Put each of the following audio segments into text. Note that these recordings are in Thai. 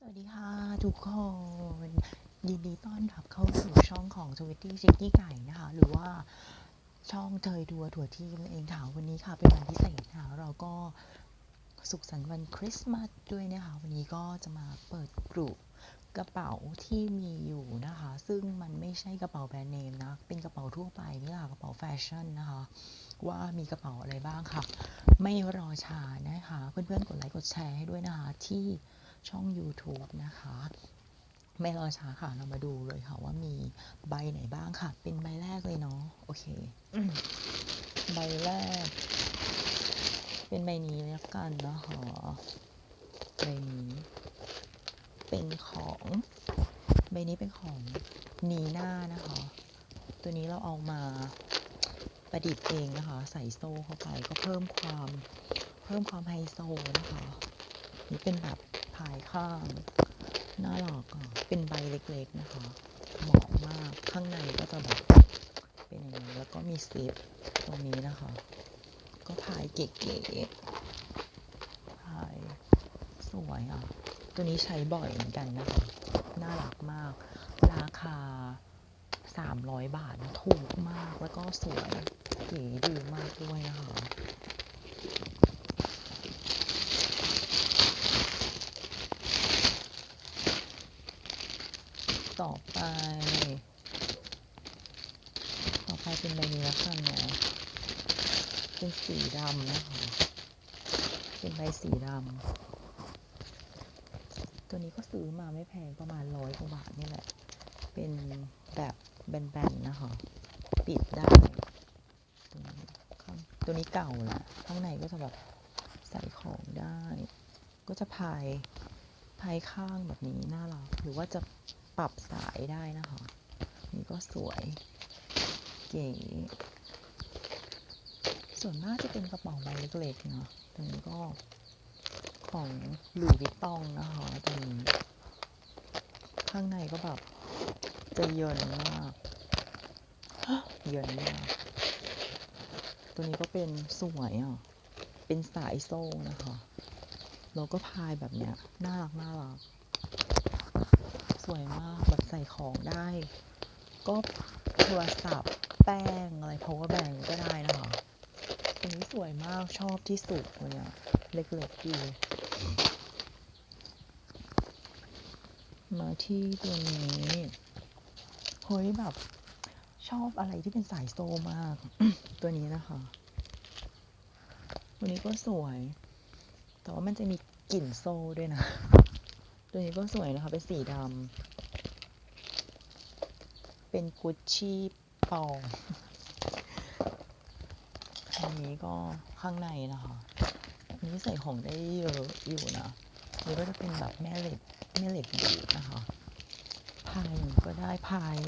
สวัสดีค่ะทุกคนยินดีต้อนรับเข้าสู่ช่องของ t w i t t y c h i c k y ไก่นะคะ หรือว่าช่องเทยดัวถั่วทีมนั่นเองค่ะวันนี้ค่ะเป็นวันพิเศษค่ะเราก็สุขสันต์วันคริสต์มาสด้วยนะคะ วันนี้ก็จะมาเปิดกลุ่มกระเป๋าที่มีอยู่นะคะ ซึ่งมันไม่ใช่กระเป๋าแบรนด์เนมนะ เป็นกระเป๋าทั่วไปนี่แหละกระเป๋าแฟชั่นนะคะ ว่ามีกระเป๋าอะไรบ้างค่ะ ไม่รอช้านะคะ เพื่อนๆกดไลค์กดแชร์ให้ด้วยนะคะที่ ช่อง YouTube นะคะ ไม่รอช้าค่ะ เรามาดูเลยค่ะว่ามีใบไหนบ้างค่ะ เป็นใบแรกเลยเนาะโอเคอืมใบแรก เป็นใบนี้แล้วกันนะคะใบนี้เป็นของใบนี้เป็นของนีน่านะคะ ตัวนี้เราเอามาประดิษฐ์เองนะคะ ใส่โซ่เข้าไปก็เพิ่มความเพิ่มความไฮโซนะคะ นี่เป็นแบบ พายข้างน่ารักอะเป็นใบเล็กๆนะคะ เหมาะมากข้างในก็จะแบบเป็นอย่างนี้แล้วก็มีซิปตรงนี้นะคะ ก็พายเก๋ๆพายสวยอะ ตัวนี้ใช้บ่อยเหมือนกันนะคะ น่ารักมาก ราคา 300 บาทนะถูกมากแล้วก็สวยเก๋ดีมากด้วยนะคะ ต่อไป ต่อไปเป็นใบนี้แล้วกันเนะเป็นสีดำนะคะ เป็นใบสีดำ ตัวนี้ก็ซื้อมาไม่แพงประมาณร้อยกว่าบาทนี่แหละ เป็นแบบแบนๆนะคะ ปิดได้ ตัวนี้ข้างตัวนี้เก่าละข้างในก็จะแบบใส่ของได้ ก็จะพายพายข้างแบบนี้น่ารัก หรือว่าจะ ปรับสายได้นะคะ นี่ก็สวย เก๋ส่วนมากจะเป็นกระเป๋าใบเล็กๆเนาะตัวนี้ก็ของหลุยส์วิตตองนะคะตัวนี้ข้างในก็แบบจะเยินมากเยินมากตัวนี้ก็เป็นสวยอะ เป็นสายโซ่นะคะแล้วก็พายแบบเนี้ย น่ารักน่ารัก วยมากแบบใส่ของได้ ก็โทรศัพท์แป้งอะไร power bank ก็ได้นะคะตัวนี้สวยมากชอบที่สุดเลยอะเล็กๆดีมาที่ตัวนี้เฮ้ยแบบชอบอะไรที่เป็นสายโซมาก ตัวนี้นะคะตัวนี้ก็สวย แต่ว่ามันจะมีกลิ่นโซ่ด้วยนะ ตัวนี้ก็สวยนะคะเป็นสีดำ เป็นกุชชี่ปอมอันนี้ก็ข้างในนะคะอันนี้ใส่ของได้เยอะอยู่นะนนี้ก็จะเป็นแบบแม่เหล็กแม่เหล็กดูดนะคะพายก็ได้พาย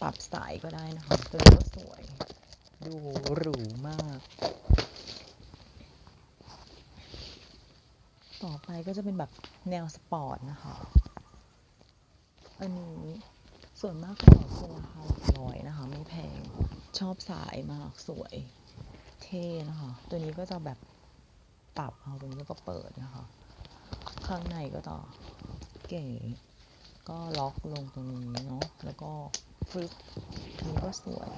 ปรับสายก็ได้นะคะ ตัวนี้ก็สวย ดูหรูมาก ต่อไปก็จะเป็นแบบแนวสปอร์ตนะคะ อันนี้ส่วนมากก็ออตัวราคาหลักร้อยนะคะ ไม่แพง ชอบสายมากสวย เท่นะคะ ตัวนี้ก็จะแบบปรับเอาตรงนี้แล้วก็เปิดนะคะ ข้างในก็ต่อเก๋ก็ล็อกลงตรงนี้เนาะ แล้วก็ฟึบอันนี้ก็สวย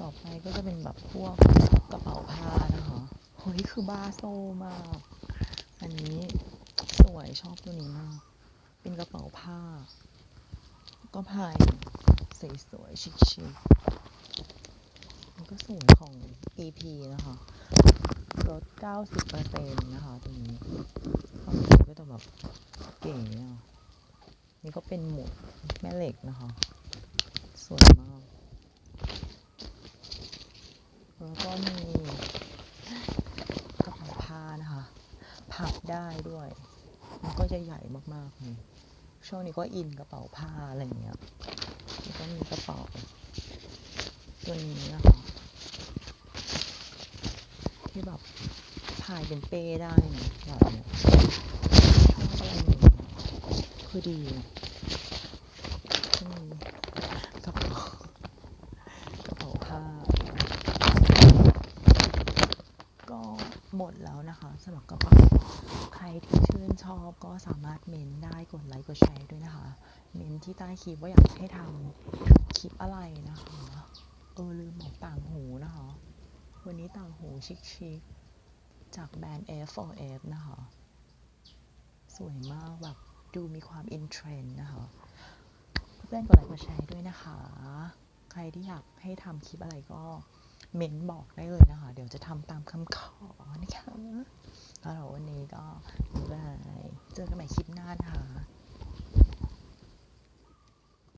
ต่อไปก็จะเป็นแบบพวกกระเป๋าผ้านะคะ เฮ้ย คือบ้าโซมาก อันนี้สวยชอบตัวนี้มาก เป็นกระเป๋าผ้า ก็พายสวยๆชิคๆมันก็สวยของ EP นะคะลด90%นะคะตัวนี้ข้างในก็จะแบบเก๋อะนี่ก็เป็นหมวกแม่เหล็กนะคะ สวยมาก แล้วก็มีกระเป๋าผ้านะคะ พับได้วย มันก็จะใหญ่มากๆ ช่วงนี้ก็อินกระเป๋าผ้าอะไรเงี้ยแล้วก็มีกระเป๋าตัวนี้นะคะที่แบบพายเป็นเป้ได้นะแบบเนี้ยชอบอะไรอย่างเงี้ยคือดีอะอืมกระเป๋ากระเป๋าผ้า ก็ หมดแล้วนะคะสำหรับกระเป๋าใครที่ชื่นชอบก็สามารถเมนได้กดไลค์กดแชร์ด้วยนะคะ เมนที่ใต้คลิปว่าอยากให้ทำคลิปอะไรนะคะเออลืมบอกต่างหูนะคะ วันนี้ต่างหูชิคๆจากแบรนด์ F4F นะคะ สวยมากแบบดูมีความอินเทรนด์นะคะ เพื่อนกดไลค์กดแชร์ด้วยนะคะ ใครที่อยากให้ทำคลิปอะไรก็ เม้นบอกได้เลยนะคะ เดี๋ยวจะทำตามคำขอนะคะแล้วเราววันนี้ก็บายเจอกันใหม่คลิปหน้านะคะ